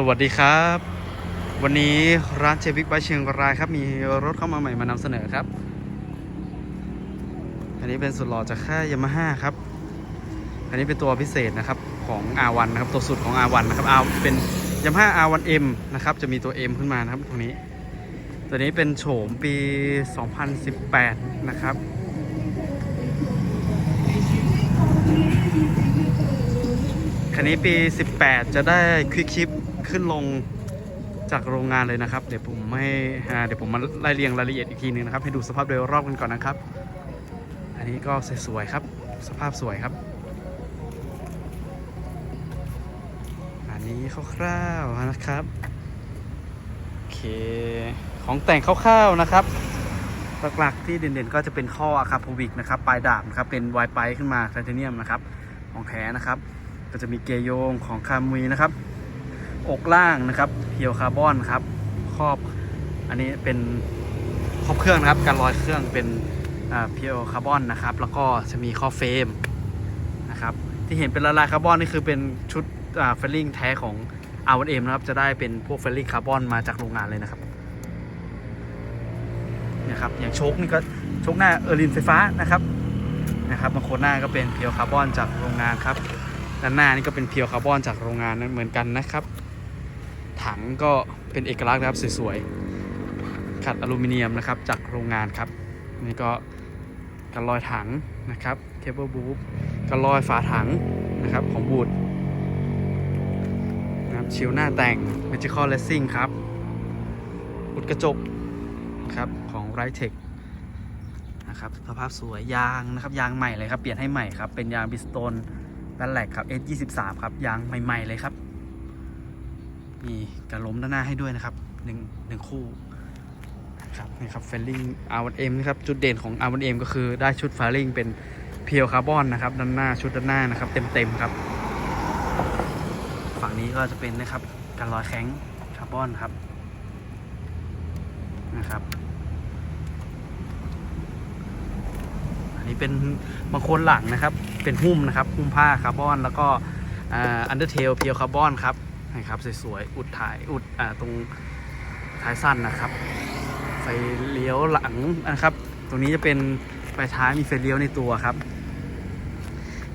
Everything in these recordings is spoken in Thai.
สวัสดีครับ วันนี้ร้านเจบิ๊กไบเชียงรายครับ มีรถเข้ามาใหม่มานำเสนอครับ อันนี้เป็นสุดหล่อจากค่ายยามาฮ่าครับ อันนี้เป็นตัวพิเศษนะครับของ R1 นะครับ ตัวสุดของ R1 นะครับ R เป็นยามาฮ่า R1M นะครับ จะมีตัว M ขึ้นมานะครับตรงนี้ ตัวนี้เป็นโฉมปี 2018 นะครับคันนี้ปี 18 จะได้ควิกชิป ขึ้นลงจากโรงงานเลยนะครับ เดี๋ยวผมให้อ่เดี๋ยวผมมาไล่เรียงรายละเอียดอีกทีหนึงนะครับ ให้ดูสภาพโดยรอบกันก่อนนะครับ อันนี้ก็สวยๆครับ สภาพสวยครับ อันนี้คร่าวๆนะครับโอเคของแต่งคร่าวๆนะครับหลักๆที่เด่นๆ ก็จะเป็นข้ออะคาพวิกนะครับปลายดาบนะครับเป็นไวไปขึ้นมาไทเทเนียมนะครับของแท้นะครับ ก็จะมีเกย์โยงของคามุยนะครับ อกล่างนะครับเพียวคาร์บอนครับครอบอันนี้เป็นครอบเครื่องนะครับการลอยเครื่องเป็นเพียวคาร์บอนนะครับ แล้วก็จะมีข้อเฟรมนะครับที่เห็นเป็นละลายคาร์บอนนี่คือเป็นชุดเฟลลิ่งแท้ของ R1M นะครับจะได้เป็นพวกเฟลลิ่งคาร์บอนมาจากโรงงานเลยนะครับเนี่ยครับอย่างโชคนี่ก็โชคหน้าเออร์ลินไฟฟ้านะครับนะครับบางคนหน้าก็เป็นเพียวคาร์บอนจากโรงงานครับด้านหน้านี่ก็เป็นเพียวคาร์บอนจากโรงงานนั้นเหมือนกันนะครับ ถังก็เป็นเอกลักษณ์นะครับสวยๆขัดอลูมิเนียมนะครับจากโรงงานครับนี่ก็กันรอยถังนะครับเคเบิลบูฟกันรอยฝาถังนะครับของบูดนะครับชิลหน้าแต่ง Magical Racing ครับอุดกระจกนะครับของ r i t e c นะครับสภาพสวยยางนะครับยางใหม่เลยครับ เปลี่ยนให้ใหม่ครับ เป็นยางบิสโตนแบนแลกครับ S23 ครับ ยางใหม่ ๆ เลยครับ มีกระล้มด้านหน้าให้ด้วยนะครับหนึ่งหนึ่งคู่นะครับนี่ครับเฟลลิ่ง R1M นะครับจุดเด่นของ R1M ก็คือได้ชุดฟาริ่งเป็นเพียวคาร์บอนนะครับด้านหน้าชุดด้านหน้านะครับเต็มๆครับ ฝั่งนี้ก็จะเป็นนะครับการลอยแข้งคาร์บอนครับนะครับอันนี้เป็นบางคนหลังนะครับเป็นหุ้มนะครับหุ้มผ้าคาร์บอนแล้วก็อันเดอร์เทลเพียวคาร์บอนครับ นะครับสวยๆอุดถ่ายอุดอ่าตรงท้ายสั้นนะครับ ไฟเลี้ยวหลังนะครับ ตรงนี้จะเป็นไฟท้ายมีไฟเลี้ยวในตัวครับ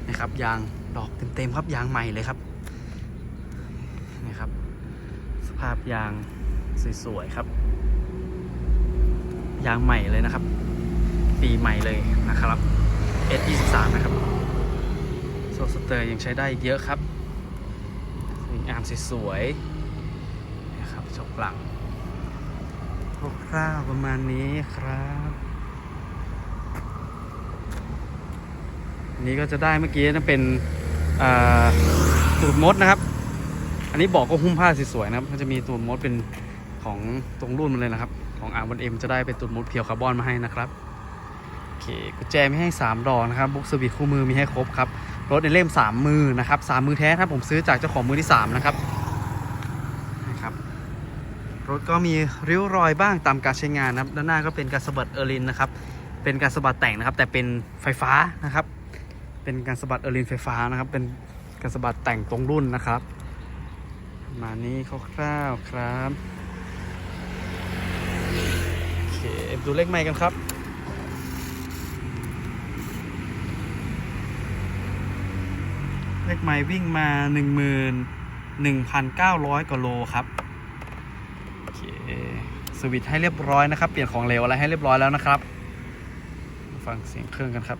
นะครับยางดอกเต็มๆครับยางใหม่เลยครับนี่ครับ สภาพยางสวยๆครับ ยางใหม่เลยนะครับ ปีใหม่เลยนะครับ S23 นะครับโซสเตอร์ยังใช้ได้เยอะครับ งามสวยๆนะครับจบหลังคร่าวๆประมาณนี้ครับนี้ก็จะได้เมื่อกี้นั่นเป็นตูดมดนะครับ อันนี้บอกก็หุ้มผ้าสวยๆนะครับ มันจะมีตูดมดเป็นของตรงรุ่นมันเลยนะครับ ของ R1M จะได้เป็นตูดมดเพียวคาร์บอนมาให้นะครับ โอเคกุญแจมีให้ 3 ดอกนะครับ บุ๊กสวิตคู่มือมีให้ครบครับ รถในเล่ม 3 มือนะครับ3มือแท้ครับผมซื้อจากเจ้าของมือที่ 3 นะครับนะครับรถก็มีริ้วรอยบ้างตามการใช้งานนะครับด้านหน้าก็เป็นการสะบัดเออร์ลินนะครับเป็นการสะบัดแต่งนะครับ แต่เป็นไฟฟ้านะครับ เป็นการสะบัดเออร์ลินไฟฟ้านะครับ เป็นการสะบัดแต่งตรงรุ่นนะครับมานี้คร่าวๆครับโอเคดูเลขไมค์กันครับ เลขไม้วิ่งมา 11,900กว่าโลครับโอเคสวิตช์ให้เรียบร้อยนะครับ เปลี่ยนของเหลวอะไรให้เรียบร้อยแล้วนะครับ ฟังเสียงเครื่องกันครับ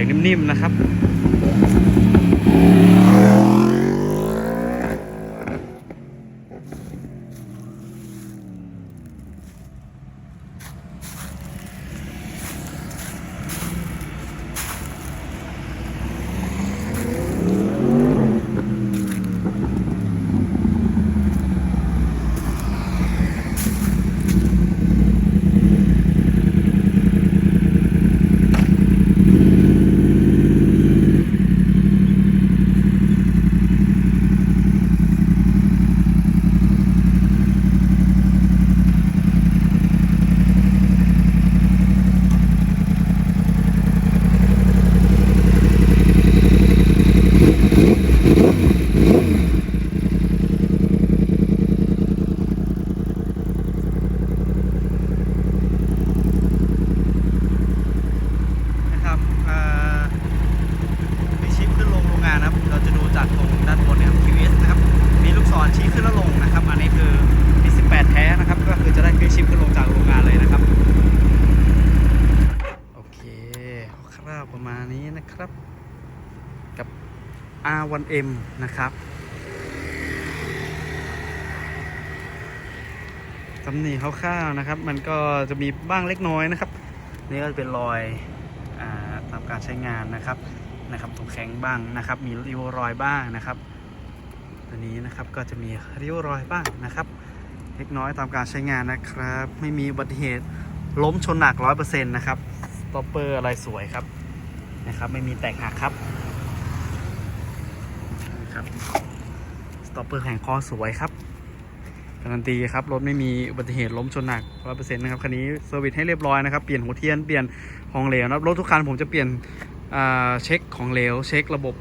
ยงนิ่มๆนะครับเอ่อมีชิปขึ้นลงโรงงานนะครับ เราจะดูจากตรงด้านบนเนี่ยครับ QS นะครับ มีลูกศรชี้ขึ้นแล้วลงนะครับ อันนี้คือมี18 แท้นะครับ ก็คือจะได้คลิกชิปขึ้นลงจากโรงงานเลยนะครับ โอเคค ร่าวๆประมาณนี้นะครับ กับ R1M นะครับตำหนิคร่าวๆนะครับ มันก็จะมีบ้างเล็กน้อยนะครับ นี่ก็จะเป็นรอยอตามการใช้งานนะครับนะครับตรงแข็งบ้างนะครับ มีริ้วรอยบ้างนะครับ ตัวนี้นะครับก็จะมีริ้วรอยบ้างนะครับ เล็กน้อยตามการใช้งานนะครับ ไม่มีอุบัติเหตุล้มชนหนักร้อยเปอร์เซ็นต์นะครับ ต็อปเปอร์อะไรสวยครับนะครับ ไม่มีแตกหักครับนะครับสต็อปเปอร์แผงคอสวยครับการันตีครับรถไม่มีอุบัติเหตุล้มชนหนักร้อยเปอร์เซ็นต์นะครับคันนี้เซอร์วิสให้เรียบร้อยนะครับเปลี่ยนหัวเทียนเปลี่ยนของเหลวนะครับรถทุกคันผมจะเปลี่ยนเช็คของเหลว เช็คระบบ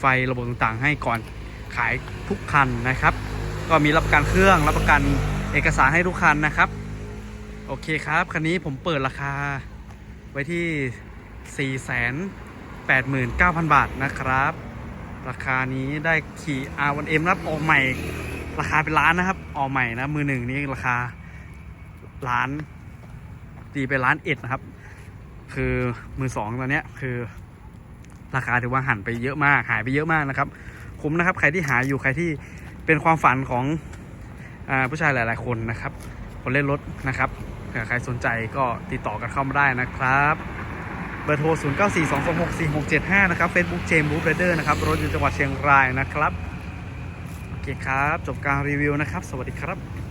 ไฟระบบต่างๆ ให้ก่อนขายทุกคันนะครับ ก็มีรับประกันเครื่องรับประกันเอกสารให้ทุกคันนะครับ โอเคครับ คันนี้ผมเปิดราคา ไว้ที่ 489,000 บาทนะครับ ราคานี้ได้ขี่ R1M รับออกใหม่ ราคาเป็นล้านนะครับ ออกใหม่นะ มือหนึ่งนี่ราคาล้านตีไปล้านเอ็ดนะครับ คือมือสองตอนนี้คือราคาถือว่าหันไปเยอะมาก หายไปเยอะมากนะครับ คุ้มนะครับ ใครที่หาอยู่ใครที่เป็นความฝันของอผู้ชายหลาย ๆ คนนะครับ คนเล่นรถนะครับ ผื่อใครสนใจก็ติดต่อกันเข้ามาได้นะครับ เบอร์โทร 0 9 4 2 2 6 4 6 7 5 นะครับ Facebook เจมส์บูฟเรเดอร์นะครับ รถอยู่จังหวัดเชียงรายนะครับ โอเคครับ จบการรีวิวนะครับ สวัสดีครับ